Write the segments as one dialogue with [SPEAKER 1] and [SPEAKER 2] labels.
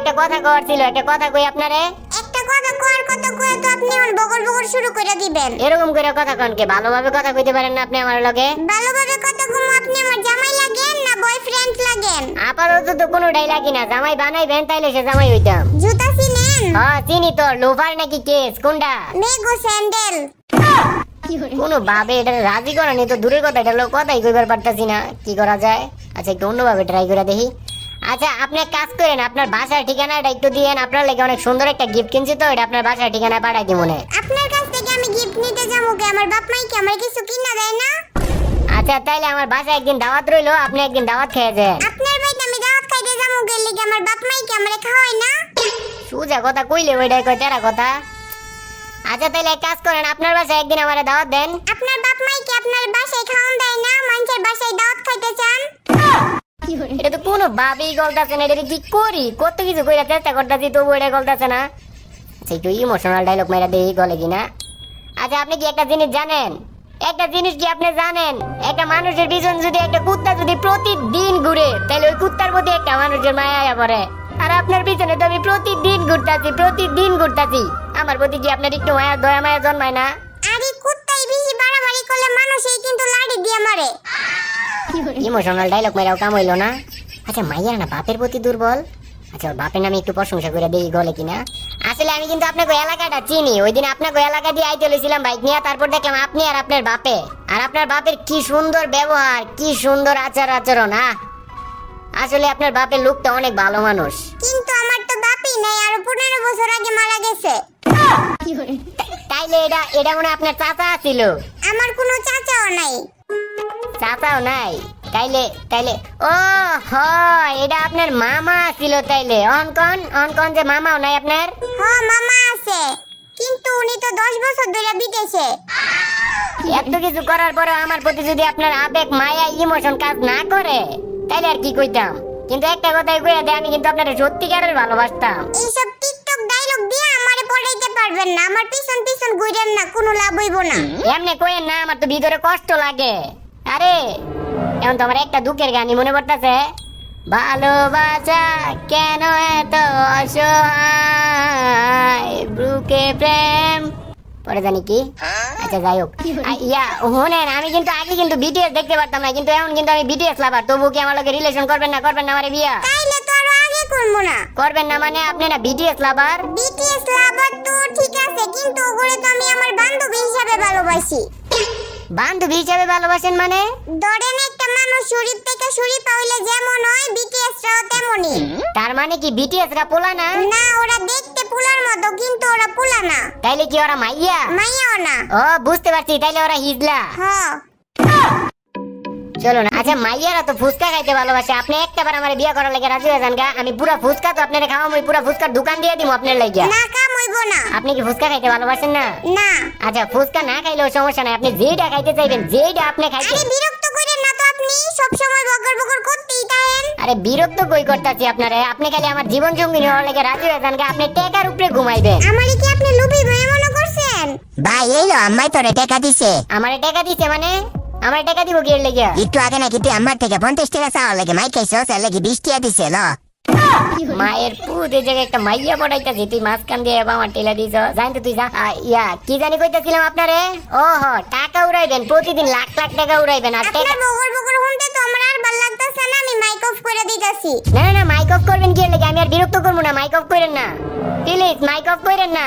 [SPEAKER 1] একটা কথা কওয়ার ছিল একটা কথা কই আপনারে?
[SPEAKER 2] একটা কথা কয়ার কথা কয়ে তো আপনি আমার বগল বগল শুরু করে দিবেন।
[SPEAKER 1] এরকম করে কথা কনকে ভালোভাবে কথা কইতে পারেন না আপনি আমার লগে?
[SPEAKER 2] ভালোভাবে কথা কম আপনি আমার জামাই লাগেন না বয়ফ্রেন্ড লাগেন?
[SPEAKER 1] আপাতত তো কোনো ডাইলাগই না জামাই বানাইবেন তাইলে সে জামাই হইতাম।
[SPEAKER 2] জুতা চিনেন
[SPEAKER 1] হ্যাঁ চিনি তো লোভার নাকি কেস কোনটা?
[SPEAKER 2] মেগো স্যান্ডেল।
[SPEAKER 1] কোনো ভাবে এটা রাজি করা নেই তো দূরের কথা এটা লোক কথাই কইবার পারতাছি না কি করা যায়? আচ্ছা একটু অন্যভাবে ট্রাই করে দেখি। আচ্ছা আপনি কাজ করেন আপনার বাসার ঠিকানাটা একটু দিয়েন। আপনার লেগে অনেক সুন্দর একটা গিফট কিনছি তো এটা আপনার বাসার ঠিকানা পাঠাই দিব মনে
[SPEAKER 2] আপনার কাছ থেকে আমি গিফট নিতে যাব কে আমার বাপ মাই কি আমার কিছু কিনা দেয় না?
[SPEAKER 1] আচ্ছা তাইলে আমার বাসায় একদিন দাওয়াত রইল আপনি একদিন দাওয়াত খেয়ে যান।
[SPEAKER 2] আপনার বাড়িতে আমি দাওয়াত খাইতে যাব কে লিগে আমার বাপ মাই কি আমারে খাওয়ায় না?
[SPEAKER 1] সুজা কথা কইলে ওইটাই কয় তেরা কথা। আচ্ছা তাইলে এক কাজ করেন আপনার বাসায় একদিন আমার দাওয়াত দেন।
[SPEAKER 2] আপনার বাপ মাই কি আপনার বাসায় খাওয়ান দেয় না? মানুষের বাসায় দাওয়াত খাইতে চান?
[SPEAKER 1] এটা তো কোনো ভাবেই গলতাছে না এটা কি করি কত কিছু কইরা চেষ্টা করতেছি তবু এটা গলতাছে না। আচ্ছা একটু ইমোশনাল ডায়লগ মেরা দেই গলে কিনা। আচ্ছা আপনি কি একটা জিনিস জানেন? একটা জিনিস কি আপনি জানেন? একটা মানুষের পিছন যদি একটা কুত্তা যদি প্রতিদিন ঘুরে তাহলে ওই কুত্তার প্রতি একটা মানুষের মায়া পড়ে। আর আপনার পিছনে তো আমি প্রতিদিন ঘুরতাছি প্রতিদিন ঘুরতাছি। আমার প্রতি কি আপনার একটু মায়া দয়া মায়া জন্মায় না?
[SPEAKER 2] আরে কুত্তাই বেশি বাড়াবাড়ি করলে মানুষই কিন্তু লাড়ি দিয়ে মারে।
[SPEAKER 1] ইমোশনাল ডায়লগ মেরাও কাম হইল না। আচ্ছা মাইয়ার না বাপের প্রতি দুর্বল? আচ্ছা ওর বাপের নামে একটু প্রশংসা করে দেই গলে কিনা। আসলে আমি কিন্তু আপনাকে এলাকাটা চিনি। ওই দিন আপনাকে এলাকা দিয়ে আইতে লইছিলাম বাইক নিয়ে তারপর দেখলাম আপনি আর আপনার বাপে। আর আপনার বাপের কি সুন্দর ব্যবহার কি সুন্দর আচার আচরণ আহ! আসলে আপনার বাপের লোকটা অনেক ভালো মানুষ।
[SPEAKER 2] কিন্তু আমার তো বাপই নাই আর পনেরো বছর আগে মারা গেছে।
[SPEAKER 1] তাইলে এটা এটা মনে হয় আপনার চাচা ছিল
[SPEAKER 2] আমার কোনো চাচাও নাই।
[SPEAKER 1] চাচাও নাই। তাইলে তাইলে ও হয় এটা আপনার মামা ছিল তাইলে অনকন অনকন যে মামাও নাই আপনার?
[SPEAKER 2] হ মামা আছে। কিন্তু উনি তো দশ বছর ধরে বিদেশে।
[SPEAKER 1] এত কিছু করার পরে আমার প্রতি যদি আপনার আবেগ মায়া ইমোশন কাজ না করে তাইলে আর কি কইতাম? কিন্তু একটা কথাই কইয়া দেয় আমি কিন্তু আপনার সত্যিকারের ভালোবাসতাম।
[SPEAKER 2] এইসব টিকটক ডায়লগ দিয়ে আমারে পড়াইতে পারবেন না। আমার পিছন পিছন ঘুরেন না কোনো লাভ হইব না।
[SPEAKER 1] এমনি কইেন না আমার তো ভিতরে কষ্ট লাগে। আরে এখন তো আমার একটা দুঃখের গানই মনে পড়তেছে। ভালোবাসা কেন এত অসহায়? বুকে প্রেম। পরে জানি কি? আচ্ছা যাই হোক। ইয়া শুনেন আমি কিন্তু আগে কিন্তু বিটিএস দেখতে পারতাম না কিন্তু এখন কিন্তু আমি বিটিএস লাভার। তবু কি আমার লগে রিলেশন করবেন না করবেন না আমারে বিয়া?
[SPEAKER 2] তাইলে তো আরও আগে করব না।
[SPEAKER 1] করবেন না মানে আপনি না বিটিএস লাভার?
[SPEAKER 2] বিটিএস লাভার তো ঠিক আছে কিন্তু ওগুলো তো আমি আমার বান্ধবী হিসাবে ভালোবাসি।
[SPEAKER 1] বান্ধবী হিসাবে ভালোবাসেন মানে?
[SPEAKER 2] ধরেন একটা মানুষ শরীর থেকে শরীর পাইলে যেমন হয় বিটিএস রাও তেমনই।
[SPEAKER 1] তার মানে কি বিটিএস রা পোলা না?
[SPEAKER 2] না ওরা দেখতে পোলার মতো কিন্তু ওরা পোলা না।
[SPEAKER 1] তাইলে কি ওরা মাইয়া?
[SPEAKER 2] মাইয়া না।
[SPEAKER 1] ও বুঝতে পারছি তাইলে ওরা হিজলা।
[SPEAKER 2] হ।
[SPEAKER 1] চলো না আচ্ছা মাইয়ারা তো ফুচকা খাইতে ভালোবাসে। আপনি একটা বার আমার বিয়ে করার লাগে রাজি হয়ে যান গা। আমি পুরা ফুচকা তো আপনার খাওয়াম ওই পুরা ফুচকার দোকান দিয়ে দিব আপনার লাগিয়া।
[SPEAKER 2] না কাম হইব না।
[SPEAKER 1] আপনি কি ফুচকা খাইতে ভালোবাসেন না?
[SPEAKER 2] না।
[SPEAKER 1] আচ্ছা ফুচকা না খাইলেও সমস্যা নাই আপনি যেটা খাইতে চাইবেন যেটা আপনি খাইতে
[SPEAKER 2] আরে বিরক্ত করেন না তো আপনি সব সময় বকর বকর করতেই থাকেন।
[SPEAKER 1] আরে বিরক্ত কই করতেছি আপনারে? আপনি খালি আমার জীবন সঙ্গী হওয়ার লাগে রাজি হয়ে যান গা। আপনি টেকার উপরে ঘুমাইবেন।
[SPEAKER 2] আমারে কি আপনি লুবি ভাই মনে করছেন?
[SPEAKER 3] ভাই এই লো আম্মাই তোরে টাকা দিছে।
[SPEAKER 1] আমারে টাকা দিছে মানে? আমার টাকা দিব কি এর লেগে
[SPEAKER 3] একটু আগে নাকি তুই আমার থেকে পঞ্চাশ টাকা চাওয়ার লাগে মাই খাইছ তার লাগে বিশ টাকা দিছে ল
[SPEAKER 1] মায়ের পুত এই জায়গায় একটা মাইয়া পড়াইতাছি তুই মাঝখান দিয়ে এবার আমার টেলা দিছ। জানি তো তুই যা। ইয়া কি জানি কইতাছিলাম আপনারে? ও হ টাকা উড়াইবেন প্রতিদিন লাখ লাখ টাকা উড়াইবেন আর টাকা
[SPEAKER 2] আপনার বকর বকর শুনতে তো আমার আর ভালো লাগতেছে না আমি মাইক অফ করে দিতেছি।
[SPEAKER 1] না না না মাইক অফ করবেন কি লাগে আমি আর বিরক্ত করব না মাইক অফ করেন না। প্লিজ মাইক অফ করেন না।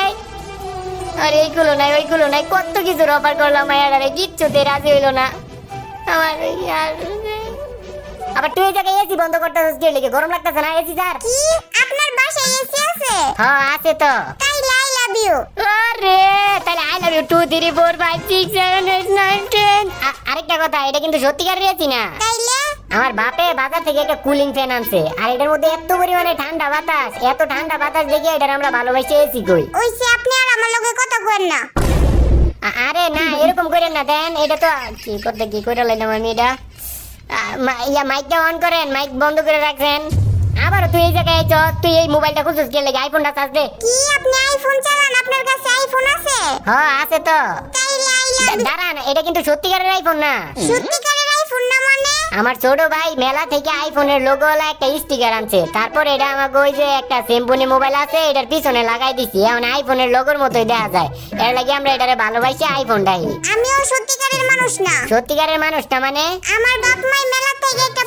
[SPEAKER 1] এই আরে এইগুলো নাই ওইগুলো নাই। কত কিছু অফার করলাম কিচ্ছুতে রাজি হইল না। আমার আর আবার তুই জায়গায় এসি বন্ধ করতে এর লেগে গরম লাগতেছে না? এসি স্যার
[SPEAKER 2] কি? আপনার বাসায় এসি আছে?
[SPEAKER 1] হ্যাঁ আছে তো।
[SPEAKER 2] তাইলে আই লাভ ইউ
[SPEAKER 1] আরে I love you two three four five six seven eight nine ten আরেকটা কথা এটা কিন্তু সত্যিকার রয়েছি না।
[SPEAKER 2] তাইলে?
[SPEAKER 1] আমার বাপে বাজার থেকে একটা কুলিং ফ্যান আনছে আর এটার মধ্যে এত পরিমাণে ঠান্ডা বাতাস এত ঠান্ডা বাতাস দেখে এটার আমরা ভালোবাসে এসি কই।
[SPEAKER 2] ওই সে আপনি আমার লগে কথা কইেন না।
[SPEAKER 1] আরে না এরকম করেন না দেন এটা তো কি করতে কি করে লাইলাম আমি এটা? মা- ইয়া মাইকটা অন করেন মাইক বন্ধ করে রাখছেন। আবার তুই এই জায়গায় আইছ তুই এই মোবাইলটা খুঁজছিস কে লেগে আইফোনটা চার্জ দে
[SPEAKER 2] কি আপনি আইফোন চালান? আপনার কাছে আইফোন আছে?
[SPEAKER 1] হ্যাঁ আছে তো।
[SPEAKER 2] তাইলে
[SPEAKER 1] আইলা দাঁড়ান এটা কিন্তু সত্যিকারের আইফোন না।
[SPEAKER 2] মানে
[SPEAKER 1] আমার ছোট ভাই মেলা থেকে আইফোনের লোগো লোগোওয়ালা একটা স্টিকার আনছে। তারপর এটা আমাকে ওই যে একটা সেম্পনি মোবাইল আছে এটার পিছনে লাগাই দিছি। এখন আইফোনের লোগোর মতোই দেখা যায়। এর লাগি আমরা এটারে ভালোবাসি আইফোনটাই
[SPEAKER 2] আমিও সত্যিকারের মানুষ না।
[SPEAKER 1] সত্যিকারের মানুষ না মানে?
[SPEAKER 2] আমার বাপ মাই মেলা থেকে একটা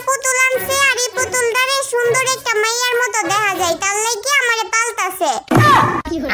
[SPEAKER 2] পুতুলটারে সুন্দর একটা মাইয়ার মতো দেখা যায় তার লাগি আমারে পাল্টাছে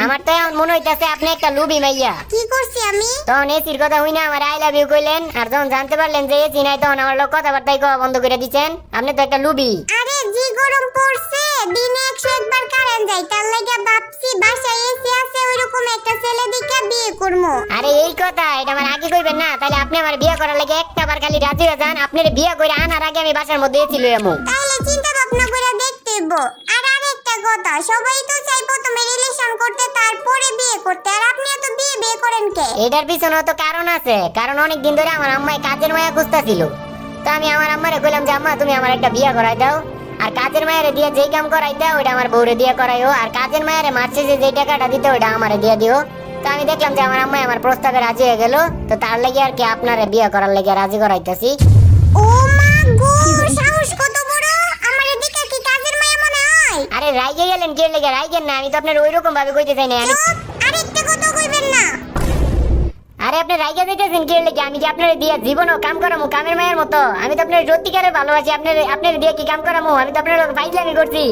[SPEAKER 1] আমার তো এখন মনে হইতাছে আপনি একটা লুবি মাইয়া।
[SPEAKER 2] কি করছি আমি?
[SPEAKER 1] তখন এসির কথা হই না আমার আই লাভ ইউ কইলেন আর যখন জানতে পারলেন যে এসি নাই তখন আমার লোক কথাবার্তাই কওয়া বন্ধ করে দিচ্ছেন আপনি তো একটা লুবি।
[SPEAKER 2] আরে জি গরম পড়ছে দিনে একশো একবার কারেন্ট যায় তার লাগে ভাবছি বাসায় এসি আছে ওইরকম একটা ছেলে দিকে বিয়ে করব
[SPEAKER 1] আরে এই কথা এটা আমার আগে কইবেন না তাহলে আপনি আমার বিয়ে করার লাগে বার খালি রাজি হয়ে যান আপনার বিয়ে করে আনার আগে আমি বাসার মধ্যে লই আমু।
[SPEAKER 2] তাহলে চিন্তা ভাবনা করে দেখতে। আর আরেকটা কথা সবাই তো চাই প্রথমে রিলেশন করতে তারপরে বিয়ে করতে। আর আপনি এত বিয়ে বিয়ে করেন কে?
[SPEAKER 1] এটার পিছনে তো কারণ আছে। কারণ অনেক দিন ধরে আমার আম্মাই কাজের মায়া খুঁজতেছিল। তো আমি আমার আম্মারে কইলাম যে আম্মা তুমি আমার একটা বিয়ে করাই দাও। আর কাজের মায়েরে দিয়ে যেই কাম করাই দাও ওইটা আমার বউরে দিয়ে করাইও। আর কাজের মায়েরে মারছে যে যেই টাকাটা দিতে ওইটা আমারে দিয়ে দিও। তো আমি দেখলাম যে আমার আম্মাই আমার প্রস্তাবে রাজি হয়ে গেল। তো তার লাগি আর কি আপনারে বিয়ে করার লাগি রাজি করাইতেছি।
[SPEAKER 2] ও মা গো সাহস কত বড়! আমার এদিকে কি কাজের মায়া মনে হয়?
[SPEAKER 1] আরে রাইগে গেলেন কে লেগে? রাইগেন না আমি তো আপনার ওইরকম ভাবে কইতে চাই না। আমি
[SPEAKER 2] চুপ আরেকটা কথা কইবেন না।
[SPEAKER 1] আরে আপনি রাইগা দিতেছেন কে লেগে? আমি কি আপনার দিয়ে জীবনও কাম করামু কামের মায়ের মতো? আমি তো আপনার সত্যিকারে ভালোবাসি আপনার আপনার দিয়ে কি কাম করামু? আমি তো আপনার ফাইজলামি করছি।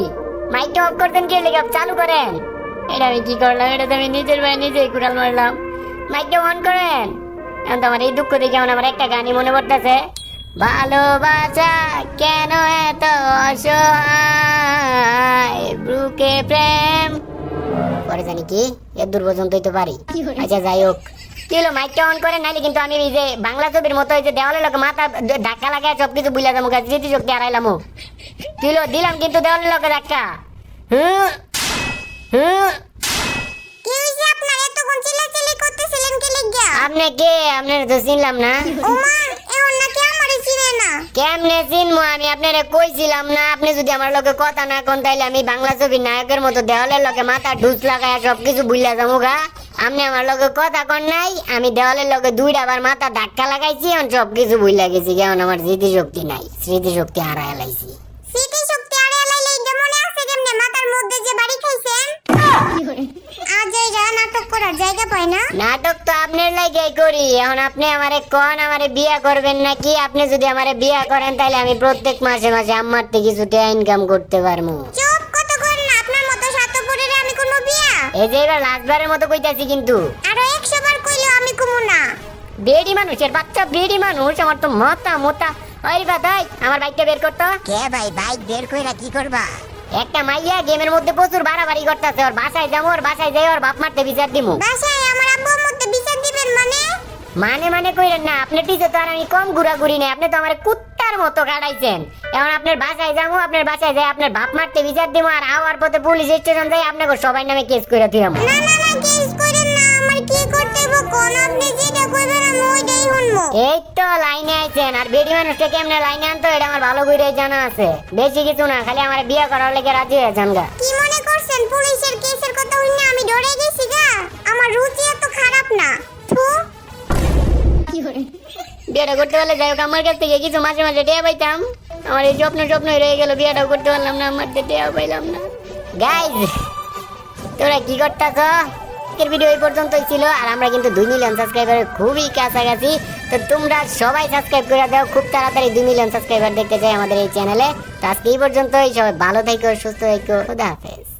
[SPEAKER 1] মাইকটা অফ করতেন কে লেগে? চালু করেন। এটা আমি কি করলাম? এটা তো আমি নিজের ভাই নিজেই কুড়াল মারলাম। মাইকটা অন করেন। এখন তো আমার এই দুঃখ দেখে এখন আমার একটা গানই মনে পড়তেছে। ভালোবাসা কেন এত অসহায়? বুকে প্রেম। পরে জানি কি? এর দূর পর্যন্তই তো পারি। আচ্ছা যাই হোক। কি হলো মাইকটা অন করে নাইলে কিন্তু আমি এই যে বাংলা ছবির মতো এই যে দেওয়ালের লোক মাথা ধাক্কা লাগায় সব কিছু বুঝলা যাব স্মৃতি শক্তি হারাইলাম কি হলো দিলাম কিন্তু দেওয়ালের লোকে ধাক্কা। হুম? হুম
[SPEAKER 2] কি হইছে আপনার? এতক্ষণ চিল্লাচিল্লি করতেছিলেন কি লিগা
[SPEAKER 1] আপনি কে? আপনার তো চিনলাম না।
[SPEAKER 2] ও এখন নাকি আমারে চিনে না।
[SPEAKER 1] কেমনে চিনবো আমি? আপনারে কইছিলাম না। আপনি যদি আমার লোকে কথা না কোন তাইলে আমি বাংলা ছবির নায়কের মতো দেওয়ালের লোকে মাথা ঢুস লাগায় সবকিছু বুঝলা যাব গা। আপনি আমার লোকে কথা কন নাই। আমি দেওয়ালের লোকে দুইটা আবার মাথা ধাক্কা লাগাইছি এখন সবকিছু বুঝলা গেছি। কেমন আমার স্মৃতি শক্তি নাই। স্মৃতি শক্তি হারায় লাইছি।
[SPEAKER 2] আজ এই যা নাটক করার জায়গা পায় না?
[SPEAKER 1] নাটক তো আপনার লাগে করি। এখন আপনি আমারে কোন আমারে বিয়া করবেন নাকি? আপনি যদি আমারে বিয়া করেন তাহলে আমি প্রত্যেক মাসে মাসে আমার থেকে ইনকাম করতে পারব।
[SPEAKER 2] চুপ কত কর আপনার মতো স্বার্থপরের আমি কোনো বিয়া।
[SPEAKER 1] এই যে এবার লাস্টবারের মতো কইতাছি কিন্তু।
[SPEAKER 2] আরও একশো বার কইলেও আমি কমু না।
[SPEAKER 1] বেডি মানুষের বাচ্চা বেডি মানুষ আমার তো মতা মতা ওই বাদাই আমার বাইকটা বের করতো
[SPEAKER 3] কে ভাই বাইক বের কইরা কি করবা?
[SPEAKER 1] একটা মাইয়া গেমের মধ্যে প্রচুর বাড়াবাড়ি করতেছে ওর বাসায় যাব ওর বাসায় যাই ওর বাপ মারতে বিচার দিমু।
[SPEAKER 2] বাসায় আমার আব্বুর মধ্যে বিচার দিবেন মানে?
[SPEAKER 1] মানে মানে কইরেন না আপনি টিচে তো আর আমি কম ঘুরাঘুরি নেই আপনি তো আমার কুত্তার মতো কাটাইছেন। এখন আপনার বাসায় যাব আপনার বাসায় যাই আপনার বাপ মারতে বিচার দিমু আর আওয়ার পথে পুলিশ স্টেশন যাই আপনাকে সবাই নামে কেস করে দিলাম।
[SPEAKER 2] না না কোন আপনি যেটা কইবেন আমি ওইটাই শুনব।
[SPEAKER 1] এই তো লাইনে আইছেন আর বেডি মানুষটা কেমনে লাইনে আনতো এটা আমার ভালো করে জানা আছে। বেশি কিছু না খালি আমার বিয়ে করার লেগে রাজি হয়ে যান গা।
[SPEAKER 2] কি মনে করছেন পুলিশের কেসের কথা শুনে আমি ডরে গেছি গা? আমার রুচি এত খারাপ না। থু।
[SPEAKER 1] বিয়েটা করতে পারলে যাই হোক আমার কাছ থেকে কিছু মাঝে মাঝে টেয়া পাইতাম। আমার এই স্বপ্ন স্বপ্নই রয়ে গেল বিয়েটাও করতে পারলাম না আমার টেয়া পাইলাম না। গাইজ তোরা কি করতেছ? আজকের ভিডিও এই পর্যন্তই ছিল, আর আমরা কিন্তু দুই মিলিয়ন সাবস্ক্রাইবারের খুবই কাছাকাছি। তো তোমরা সবাই সাবস্ক্রাইব করে দাও, খুব তাড়াতাড়ি দুই মিলিয়ন সাবস্ক্রাইবার দেখতে চাই আমাদের এই চ্যানেলে তো আজকে এই পর্যন্তই, সবাই ভালো থেকো, সুস্থ থেকো, খুদা হাফেজ।